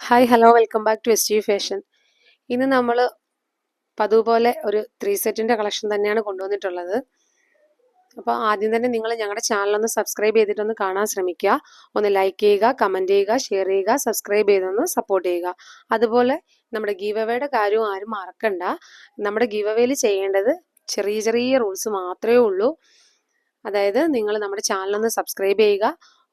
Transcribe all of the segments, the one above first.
Hi hello welcome back to S G fashion ഇന്ന് നമ്മൾ പതുപോലെ പോലെ ഒരു ത്രീ സെറ്റിന്റെ കളക്ഷൻ തന്നെയാണ് കൊണ്ടുവന്നിട്ടുള്ളത്. അപ്പോൾ ആദ്യം തന്നെ നിങ്ങൾ ഞങ്ങളുടെ ചാനലൊന്ന് സബ്സ്ക്രൈബ് ചെയ്തിട്ടൊന്ന് കാണാൻ ശ്രമിക്കുക. ഒന്ന് ലൈക്ക് ചെയ്യുക കമന്റ് ചെയ്യുക ഷെയർ ചെയ്യുക സബ്സ്ക്രൈബ് ചെയ്തൊന്ന് സപ്പോർട്ട് ചെയ്യുക. അതുപോലെ നമ്മുടെ ഗീവ് അവയുടെ കാര്യവും ആരും മറക്കണ്ട. നമ്മുടെ ഗീവ് അവയിൽ ചെയ്യേണ്ടത് ചെറിയ ചെറിയ റൂൾസ് മാത്രമേ ഉള്ളൂ. അതായത് നിങ്ങൾ നമ്മുടെ ചാനലൊന്ന് സബ്സ്ക്രൈബ് ചെയ്യുക.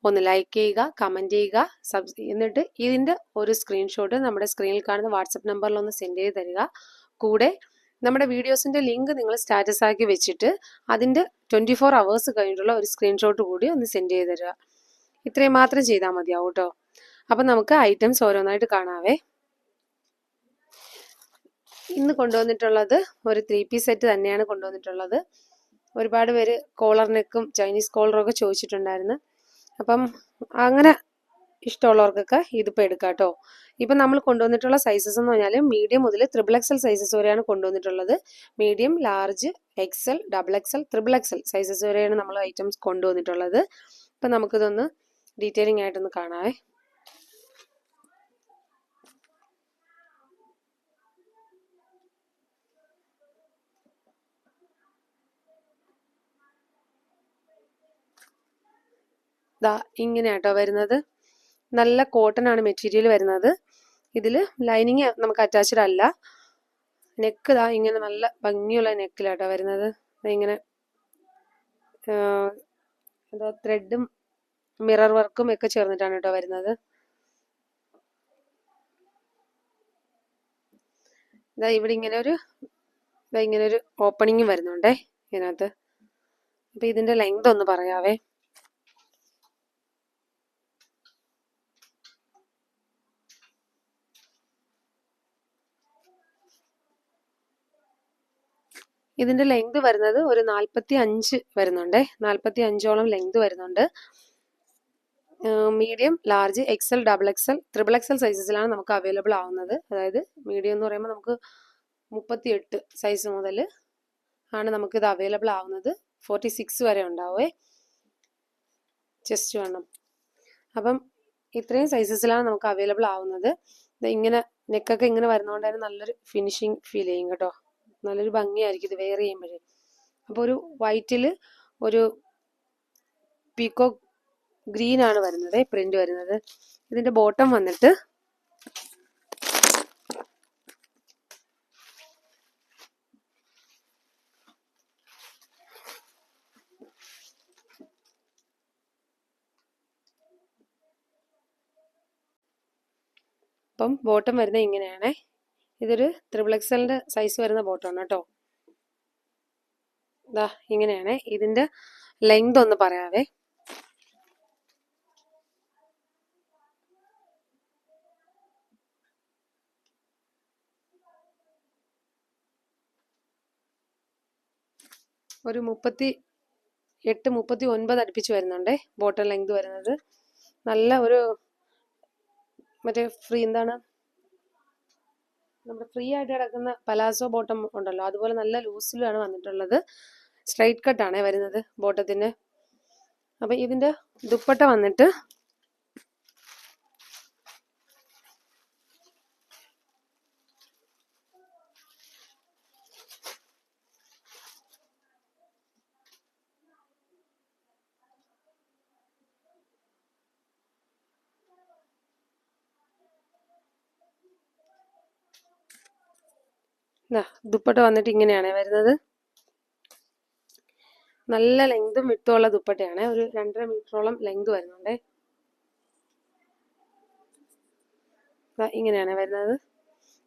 ഒന്ന് ലൈക്ക് ചെയ്യുക കമന്റ് ചെയ്യുക സബ് എന്നിട്ട് ഇതിന്റെ ഒരു സ്ക്രീൻഷോട്ട് നമ്മുടെ സ്ക്രീനിൽ കാണുന്ന വാട്സപ്പ് നമ്പറിൽ ഒന്ന് സെൻഡ് ചെയ്ത് തരിക. കൂടെ നമ്മുടെ വീഡിയോസിന്റെ ലിങ്ക് നിങ്ങൾ സ്റ്റാറ്റസ് ആക്കി വെച്ചിട്ട് അതിന്റെ ട്വന്റി ഫോർ അവേഴ്സ് കഴിഞ്ഞിട്ടുള്ള ഒരു സ്ക്രീൻഷോട്ട് കൂടി ഒന്ന് സെൻഡ് ചെയ്ത് തരിക. ഇത്രയും മാത്രം ചെയ്താൽ മതിയാവും കേട്ടോ അപ്പം നമുക്ക് ഐറ്റംസ് ഓരോന്നായിട്ട് കാണാവേ. ഇന്ന് കൊണ്ടുവന്നിട്ടുള്ളത് ഒരു ത്രീ പീസ് സെറ്റ് തന്നെയാണ് കൊണ്ടുവന്നിട്ടുള്ളത്. ഒരുപാട് പേര് കോളർ നെക്കും ചൈനീസ് കോളറും ഒക്കെ ചോദിച്ചിട്ടുണ്ടായിരുന്നു. അപ്പം അങ്ങനെ ഇഷ്ടമുള്ളവർക്കൊക്കെ ഇതിപ്പോൾ എടുക്കാം കേട്ടോ. ഇപ്പം നമ്മൾ കൊണ്ടുവന്നിട്ടുള്ള സൈസസ് എന്ന് പറഞ്ഞാൽ മീഡിയം മുതൽ ത്രിബിൾ എക്സൽ സൈസസ് വരെയാണ് കൊണ്ടുവന്നിട്ടുള്ളത്. Medium large XL double XL triple XL sizes വരെയാണ് നമ്മൾ ഐറ്റംസ് കൊണ്ടുവന്നിട്ടുള്ളത്. അപ്പം നമുക്കിതൊന്ന് ഡീറ്റെയിലിംഗ് ആയിട്ടൊന്ന് കാണാവേ. ദാ ഇങ്ങനെ കേട്ടോ വരുന്നത്. നല്ല കോട്ടൺ ആണ് മെറ്റീരിയൽ വരുന്നത്. ഇതിൽ ലൈനിങ് നമുക്ക് അറ്റാച്ച്ഡ് അല്ല. നെക്ക് ദാ ഇങ്ങനെ നല്ല ഭംഗിയുള്ള നെക്കിലാട്ടോ വരുന്നത്. ഇങ്ങനെ എന്താ ത്രെഡും മിറർ വർക്കും ഒക്കെ ചേർന്നിട്ടാണ് കേട്ടോ വരുന്നത്. ഇതാ ഇവിടെ ഇങ്ങനെ ഒരു ഇതാ ഇങ്ങനെ ഒരു ഓപ്പണിങ്ങും വരുന്നുണ്ടേ ഇതിനകത്ത്. അപ്പൊ ഇതിന്റെ ലെങ്ത് ഒന്ന് പറയാവേ. ഇതിന്റെ ലെങ്ത് വരുന്നത് ഒരു നാൽപ്പത്തി അഞ്ച് വരുന്നുണ്ടേ. നാൽപ്പത്തി അഞ്ചോളം ലെങ്ത് വരുന്നുണ്ട് medium large XL double XL triple XL സൈസസിലാണ് നമുക്ക് അവൈലബിൾ ആവുന്നത്. അതായത് മീഡിയം എന്ന് പറയുമ്പോൾ നമുക്ക് മുപ്പത്തി എട്ട് സൈസ് മുതൽ ആണ് നമുക്കിത് അവൈലബിൾ ആവുന്നത്. ഫോർട്ടി സിക്സ് വരെ ഉണ്ടാവേ. ചെസ്റ്റ് വേണം. അപ്പം ഇത്രയും സൈസസിലാണ് നമുക്ക് അവൈലബിൾ ആവുന്നത്. ഇങ്ങനെ നെക്കൊക്കെ ഇങ്ങനെ വരുന്നതുകൊണ്ട് നല്ലൊരു ഫിനിഷിങ് ഫീൽ ചെയ്യും കേട്ടോ. നല്ലൊരു ഭംഗിയായിരിക്കും ഇത് വെയർ ചെയ്യുമ്പോഴേ. അപ്പോൾ ഒരു വൈറ്റിൽ ഒരു പീക്കോ ഗ്രീൻ ആണ് വരുന്നത് പ്രിന്റ് വരുന്നത്. ഇതിന്റെ ബോട്ടം വന്നിട്ട് അപ്പം ബോട്ടം വരുന്നത് ഇങ്ങനെയാണേ. ഇതൊരു ത്രിപ്ലക്സലിന്റെ സൈസ് വരുന്ന ബോട്ടാണ് കേട്ടോ. ഇതാ ഇങ്ങനെയാണ് ഇതിന്റെ ലെങ്ത് ഒന്ന് പറയാവേ. ഒരു മുപ്പത്തി എട്ട് മുപ്പത്തി ഒൻപത് അടുപ്പിച്ച് വരുന്നുണ്ടേ ബോട്ടം ലെങ്ത് വരുന്നത്. നല്ല ഒരു മറ്റേ ഫ്രീ എന്താണ്? നമ്മുടെ ഫ്രീ ആയിട്ട് കിടക്കുന്ന പലാസോ ബോട്ടം ഉണ്ടല്ലോ അതുപോലെ നല്ല ലൂസിലാണ് വന്നിട്ടുള്ളത്. സ്ട്രൈറ്റ് കട്ടാണേ വരുന്നത് ബോട്ടത്തിന്റെ അപ്പൊ ഇതിന്റെ ദുപ്പട്ട വന്നിട്ട് ദുപ്പട്ട വന്നിട്ട് ഇങ്ങനെയാണ് വരുന്നത്. നല്ല ലെങ്തും വിട്ടുമുള്ള ദുപ്പട്ടയാണ്. ഒരു രണ്ടര മീറ്ററോളം ലെങ്ത് വരുന്നുണ്ട്. ഇങ്ങനെയാണ് വരുന്നത്.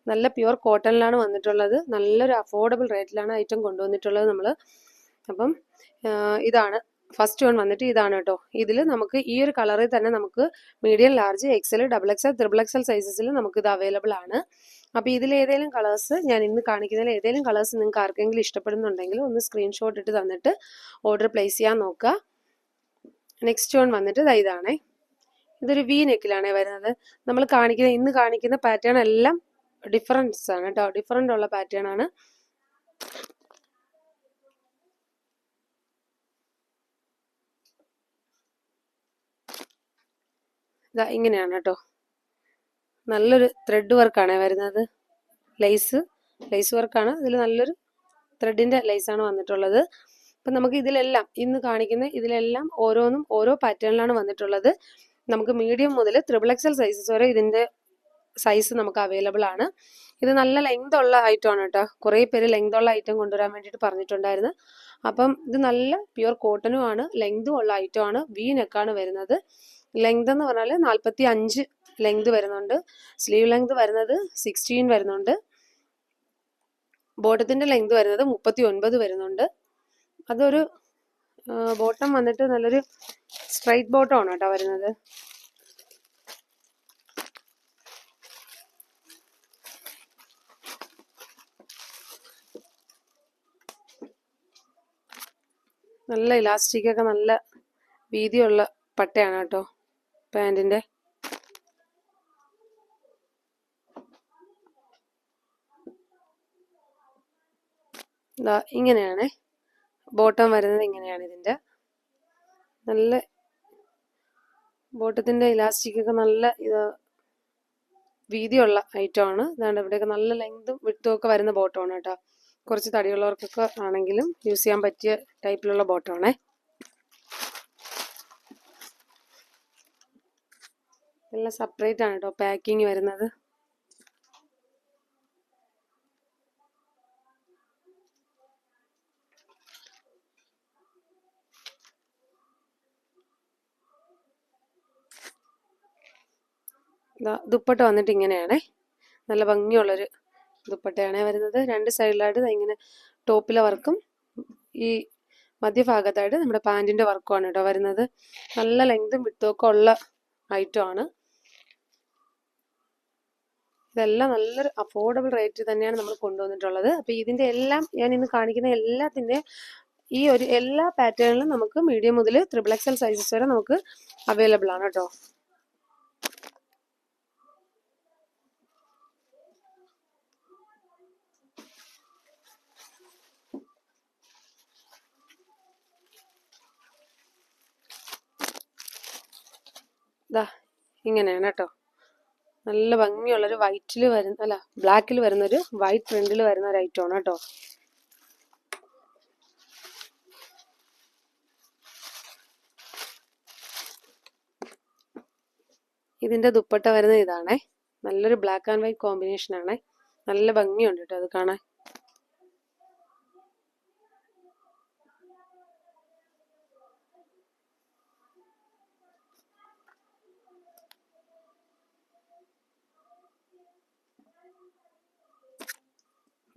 നല്ല പ്യുവർ കോട്ടണിലാണ് വന്നിട്ടുള്ളത്. നല്ലൊരു അഫോർഡബിൾ റേറ്റിലാണ് ഐറ്റം കൊണ്ടുവന്നിട്ടുള്ളത് നമ്മൾ അപ്പം ഇതാണ്. ഫസ്റ്റ് വൺ വന്നിട്ട് ഇതാണ് കേട്ടോ. ഇതിൽ നമുക്ക് ഈ ഒരു കളറിൽ തന്നെ നമുക്ക് medium large XL double XL triple XL സൈസസിൽ നമുക്ക് ഇത് അവൈലബിൾ ആണ്. അപ്പോൾ ഇതിൽ ഏതെങ്കിലും കളേഴ്സ് ഞാൻ ഇന്ന് കാണിക്കുന്നതിൽ ഏതെങ്കിലും കളേഴ്സ് നിങ്ങൾക്ക് ആർക്കെങ്കിലും ഇഷ്ടപ്പെടുന്നുണ്ടെങ്കിൽ ഒന്ന് സ്ക്രീൻഷോട്ട് ഇട്ട് തന്നിട്ട് ഓർഡർ പ്ലേസ് ചെയ്യാൻ നോക്കുക. നെക്സ്റ്റ് വൺ വന്നിട്ട് ഇതാണേ. ഇതൊരു വി നെക്കിലാണേ വരുന്നത്. നമ്മൾ കാണിക്കുന്ന ഇന്ന് കാണിക്കുന്ന പാറ്റേൺ എല്ലാം ഡിഫറൻസ് ആണ് കേട്ടോ. ഡിഫറന്റ് ഉള്ള പാറ്റേൺ ആണ്. ഇതാ ഇങ്ങനെയാണ് കേട്ടോ. നല്ലൊരു ത്രെഡ് വർക്കാണ് വരുന്നത്. ലൈസ് ലൈസ് വർക്കാണ് ഇതിൽ നല്ലൊരു ത്രെഡിന്റെ ലേസാണ് വന്നിട്ടുള്ളത്. അപ്പം നമുക്ക് ഇതിലെല്ലാം ഇന്ന് കാണിക്കുന്ന ഇതിലെല്ലാം ഓരോന്നും ഓരോ പാറ്റേണിലാണ് വന്നിട്ടുള്ളത്. നമുക്ക് മീഡിയം മുതൽ ത്രിബിൾ എക്സൽ സൈസസ് വരെ ഇതിന്റെ സൈസ് നമുക്ക് അവൈലബിൾ ആണ്. ഇത് നല്ല ലെങ്ത് ഉള്ള ഐറ്റം ആണ് കേട്ടോ. കുറേ പേര് ലെങ്ത് ഉള്ള ഐറ്റം കൊണ്ടുവരാൻ വേണ്ടിയിട്ട് പറഞ്ഞിട്ടുണ്ടായിരുന്നു. അപ്പം ഇത് നല്ല പ്യുർ കോട്ടനും ആണ്. ലെങ്തും ഉള്ള ഐറ്റം ആണ്. വി നെക്കാണ് വരുന്നത്. ലെങ്ത് എന്ന് പറഞ്ഞാൽ നാൽപ്പത്തി അഞ്ച് ലെങ്ത് വരുന്നുണ്ട്. സ്ലീവ് ലെങ്ത് വരുന്നത് സിക്സ്റ്റീൻ വരുന്നുണ്ട്. ബോട്ടത്തിന്റെ ലെങ്ത് വരുന്നത് മുപ്പത്തി ഒൻപത് വരുന്നുണ്ട്. അതൊരു ബോട്ടം വന്നിട്ട് നല്ലൊരു സ്ട്രൈറ്റ് ബോട്ടം ആണ് കേട്ടോ വരുന്നത്. നല്ല ഇലാസ്റ്റിക് ഒക്കെ നല്ല വീതിയുള്ള പട്ടയാണ് കേട്ടോ പാന്റിന്റെ ഇങ്ങനെയാണ്. ബോട്ടം വരുന്നത് ഇങ്ങനെയാണ് ഇതിന്റെ നല്ല ബോട്ടത്തിന്റെ ഇലാസ്റ്റിക്കൊക്കെ നല്ല ഇത് വീതിയുള്ള ഐറ്റം ആണ്. ഇതാണ്ട് ഇവിടെയൊക്കെ നല്ല ലെങ്തും വിട്ടും ഒക്കെ വരുന്ന ബോട്ടമാണ് കേട്ടോ. കുറച്ച് തടിയുള്ളവർക്കൊക്കെ ആണെങ്കിലും യൂസ് ചെയ്യാൻ പറ്റിയ ടൈപ്പിലുള്ള ബോട്ടമാണേ എല്ലാം സെപ്പറേറ്റ് ആണ് കേട്ടോ. പാക്കിങ് വരുന്നത്. ദുപ്പട്ട വന്നിട്ട് ഇങ്ങനെയാണേ. നല്ല ഭംഗിയുള്ളൊരു ദുപ്പട്ടയാണ് വരുന്നത്. രണ്ട് സൈഡിലായിട്ട് ഇങ്ങനെ ടോപ്പിലെ വർക്കും ഈ മധ്യഭാഗത്തായിട്ട് നമ്മുടെ പാന്റിന്റെ വർക്കുമാണ് കേട്ടോ വരുന്നത്. നല്ല ലെങ്തും വിട്ടുമൊക്കെ ഉള്ള ഐറ്റം ആണ്. ഇതെല്ലാം നല്ലൊരു അഫോർഡബിൾ റേറ്റ് തന്നെയാണ് നമ്മൾ കൊണ്ടുവന്നിട്ടുള്ളത്. അപ്പൊ ഇതിന്റെ എല്ലാം ഞാൻ ഇന്ന് കാണിക്കുന്ന എല്ലാത്തിന്റെ ഈ ഒരു എല്ലാ പാറ്റേണിലും നമുക്ക് മീഡിയം മുതൽ ത്രിബിൾ എക്സൽ സൈസസ് വരെ നമുക്ക് അവൈലബിൾ ആണ് കേട്ടോ. ദാ ഇങ്ങനെയാണ് കേട്ടോ. നല്ല ഭംഗിയുള്ളൊരു വൈറ്റിൽ വരുന്ന അല്ല ബ്ലാക്കിൽ വരുന്നൊരു വൈറ്റ് പ്രിന്റിൽ വരുന്ന ഒരു ഐറ്റം ആണ് കേട്ടോ. ഇതിന്റെ ദുപ്പട്ട വരുന്നത് ഇതാണേ. നല്ലൊരു ബ്ലാക്ക് ആൻഡ് വൈറ്റ് കോമ്പിനേഷൻ ആണേ. നല്ല ഭംഗിയുണ്ട് കേട്ടോ അത് കാണാൻ.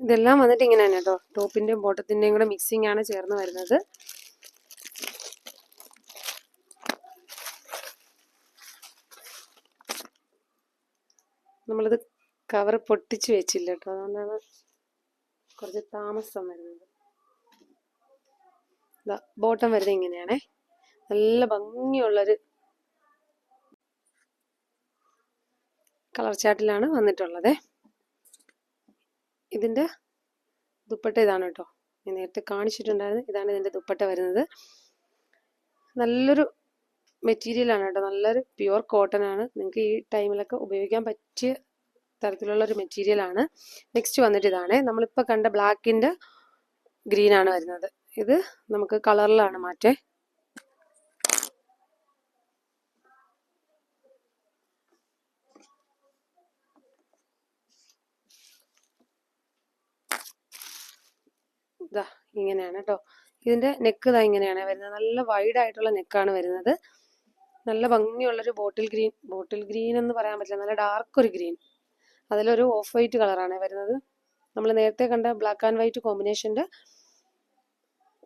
ഇതെല്ലാം വന്നിട്ട് ഇങ്ങനെ തന്നെ കേട്ടോ. ടോപ്പിന്റെയും ബോട്ടത്തിന്റെയും കൂടെ മിക്സിംഗ് ആണ് ചേർന്ന് വരുന്നത്. നമ്മളിത് കവർ പൊട്ടിച്ച് വെച്ചില്ല കേട്ടോ. അതുകൊണ്ടാണ് കുറച്ച് താമസം വരുന്നത്. ബോട്ടം വരുന്നത് ഇങ്ങനെയാണേ. നല്ല ഭംഗിയുള്ളൊരു കളർ ചാട്ടിലാണ് വന്നിട്ടുള്ളത്. ഇതിന്റെ ദുപ്പട്ട ഇതാണ് കേട്ടോ. ഞാൻ നേരത്തെ കാണിച്ചിട്ടുണ്ടായിരുന്നു. ഇതാണ് ഇതിന്റെ ദുപ്പട്ട വരുന്നത്. നല്ലൊരു മെറ്റീരിയൽ ആണ് കേട്ടോ. നല്ലൊരു പ്യുവർ കോട്ടൺ ആണ്. നിങ്ങൾക്ക് ഈ ടൈമിലൊക്കെ ഉപയോഗിക്കാൻ പറ്റിയ തരത്തിലുള്ള ഒരു മെറ്റീരിയൽ ആണ്. നെക്സ്റ്റ് വന്നിട്ട് ഇതാണ്. നമ്മളിപ്പോൾ കണ്ട ബ്ലാക്കിന്റെ ഗ്രീനാണ് വരുന്നത്. ഇത് നമുക്ക് കളറിലാണ് മാറ്റേ ഇതാ ഇങ്ങനെയാണ് കേട്ടോ ഇതിന്റെ നെക്ക് ഇതാ ഇങ്ങനെയാണ് വരുന്നത്. നല്ല വൈഡ് ആയിട്ടുള്ള നെക്കാണ് വരുന്നത്. നല്ല ഭംഗിയുള്ളൊരു ബോട്ടിൽ ഗ്രീൻ ബോട്ടിൽ ഗ്രീൻ എന്ന് പറയാൻ പറ്റില്ല. നല്ല ഡാർക്ക് ഒരു ഗ്രീൻ അതിലൊരു ഓഫ് വൈറ്റ് കളറാണ് വരുന്നത്. നമ്മൾ നേരത്തെ കണ്ട ബ്ലാക്ക് ആൻഡ് വൈറ്റ് കോമ്പിനേഷന്റെ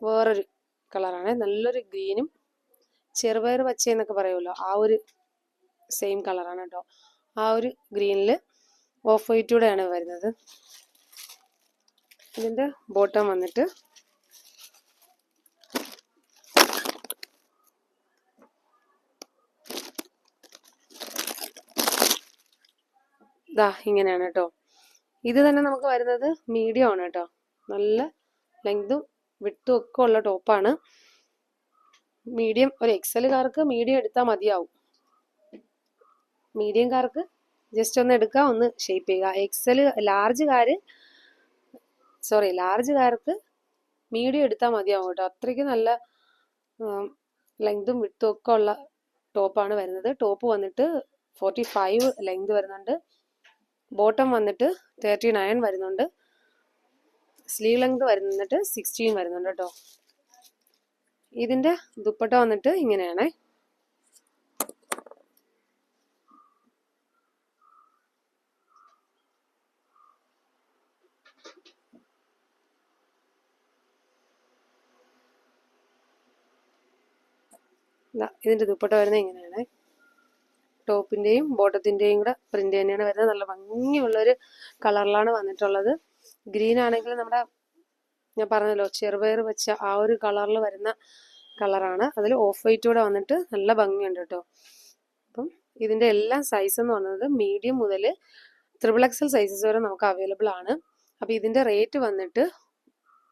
വേറൊരു കളറാണ് നല്ലൊരു ഗ്രീനും ചെറുപയർ പച്ച എന്നൊക്കെ പറയുമല്ലോ ആ ഒരു സെയിം കളറാണ് കേട്ടോ ആ ഒരു ഗ്രീനിൽ ഓഫ് വൈറ്റൂടെയാണ് വരുന്നത്. ഇതിന്റെ ബോട്ടം വന്നിട്ട് ദാ ഇങ്ങനെയാണ് കേട്ടോ. ഇത് തന്നെ നമുക്ക് വരുന്നത് മീഡിയം ആണ് കേട്ടോ. നല്ല ലെങ്തും വിട്ടും ഒക്കെ ഉള്ള ടോപ്പാണ് മീഡിയം ഒരു എക്സലുകാർക്ക് മീഡിയം എടുത്താൽ മതിയാവും. മീഡിയംകാർക്ക് ജസ്റ്റ് ഒന്ന് എടുക്കുക ഒന്ന് ഷേപ്പ് ചെയ്യുക. എക്സൽ ലാർജുകാർ സോറി ലാർജുകാർക്ക് മീഡിയം എടുത്താൽ മതിയാവും കേട്ടോ. അത്രയ്ക്ക് നല്ല ലെങ്തും വിട്ടും ഒക്കെ ഉള്ള ടോപ്പാണ് വരുന്നത്. ടോപ്പ് വന്നിട്ട് ഫോർട്ടി ഫൈവ് ലെങ്ത് വരുന്നുണ്ട്. ബോട്ടം വന്നിട്ട് തേർട്ടി നയൻ വരുന്നുണ്ട്. സ്ലീവ് ലെങ്ത് വരുന്നിട്ട് സിക്സ്റ്റീൻ വരുന്നുണ്ട് കേട്ടോ ഇതിന്റെ ദുപ്പട്ട വന്നിട്ട് ഇങ്ങനെയാണ്. ഇതിന്റെ ദുപ്പട്ട വരുന്നത് ഇങ്ങനെയാണ്. ടോപ്പിന്റെയും ബോട്ടത്തിന്റെയും കൂടെ പ്രിന്റ് തന്നെയാണ് വരുന്നത്. നല്ല ഭംഗിയുള്ളൊരു കളറിലാണ് വന്നിട്ടുള്ളത്. ഗ്രീൻ ആണെങ്കിൽ നമ്മുടെ ഞാൻ പറഞ്ഞല്ലോ ചെറുപയർ വെച്ച ആ ഒരു കളറിൽ വരുന്ന കളറാണ്. അതിൽ ഓഫ് വൈറ്റ് കൂടെ വന്നിട്ട് നല്ല ഭംഗിയുണ്ട് കേട്ടോ. അപ്പം ഇതിന്റെ എല്ലാം സൈസ് എന്ന് പറയുന്നത് മീഡിയം മുതൽ ത്രിബിൾ എക്സൽ സൈസസ് വരെ നമുക്ക് അവൈലബിൾ ആണ്. അപ്പോൾ ഇതിന്റെ റേറ്റ് വന്നിട്ട്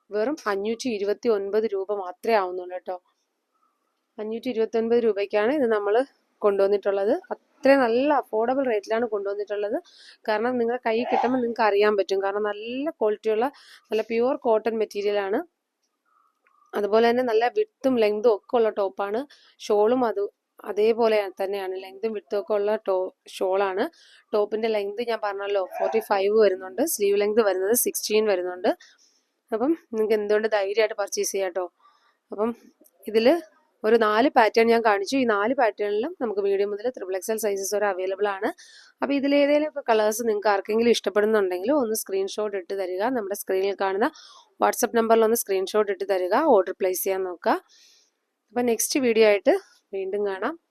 വെറും അഞ്ഞൂറ്റി ഇരുപത്തി ഒൻപത് രൂപ മാത്രമേ ആവുന്നുള്ളൂ കേട്ടോ. അഞ്ഞൂറ്റി ഇരുപത്തി ഒൻപത് രൂപയ്ക്കാണ് ഇത് നമ്മൾ കൊണ്ടുവന്നിട്ടുള്ളത്. അത്രയും നല്ല അഫോർഡബിൾ റേറ്റിലാണ് കൊണ്ടുവന്നിട്ടുള്ളത്. കാരണം നിങ്ങളുടെ കൈ കിട്ടുമ്പോൾ നിങ്ങൾക്ക് അറിയാൻ പറ്റും. കാരണം നല്ല ക്വാളിറ്റിയുള്ള നല്ല പ്യുവർ കോട്ടൺ മെറ്റീരിയലാണ് അതുപോലെ തന്നെ നല്ല വിട്ടും ലെങ്തും ഒക്കെ ഉള്ള ടോപ്പാണ് ഷോളും അത് അതേപോലെ തന്നെയാണ്. ലെങ്തും വിട്ടും ഒക്കെ ഉള്ള ടോ ഷോളാണ് ടോപ്പിന്റെ ലെങ്ത് ഞാൻ പറഞ്ഞല്ലോ ഫോർട്ടി ഫൈവ് വരുന്നുണ്ട്. സ്ലീവ് ലെങ്ത് വരുന്നത് സിക്സ്റ്റീൻ വരുന്നുണ്ട്. അപ്പം നിങ്ങൾക്ക് എന്തുകൊണ്ട് ധൈര്യമായിട്ട് പർച്ചേസ് ചെയ്യാം കേട്ടോ അപ്പം ഇതിൽ ഒരു നാല് പാറ്റേൺ ഞാൻ കാണിച്ചു. ഈ നാല് പാറ്റേണിലും നമുക്ക് മീഡിയം മുതൽ ത്രിബിൾ എക്സൽ സൈസസ് വരെ അവൈലബിൾ ആണ്. അപ്പോൾ ഇതിലേതെങ്കിലും ഒക്കെ കളേഴ്സ് നിങ്ങൾക്ക് ആർക്കെങ്കിലും ഇഷ്ടപ്പെടുന്നുണ്ടെങ്കിൽ ഒന്ന് സ്ക്രീൻഷോട്ട് ഇട്ട് തരിക. നമ്മുടെ സ്ക്രീനിൽ കാണുന്ന വാട്സപ്പ് നമ്പറിൽ ഒന്ന് സ്ക്രീൻഷോട്ട് ഇട്ട് തരിക. ഓർഡർ പ്ലേസ് ചെയ്യാൻ നോക്കുക. അപ്പോൾ നെക്സ്റ്റ് വീഡിയോ ആയിട്ട് വീണ്ടും കാണാം.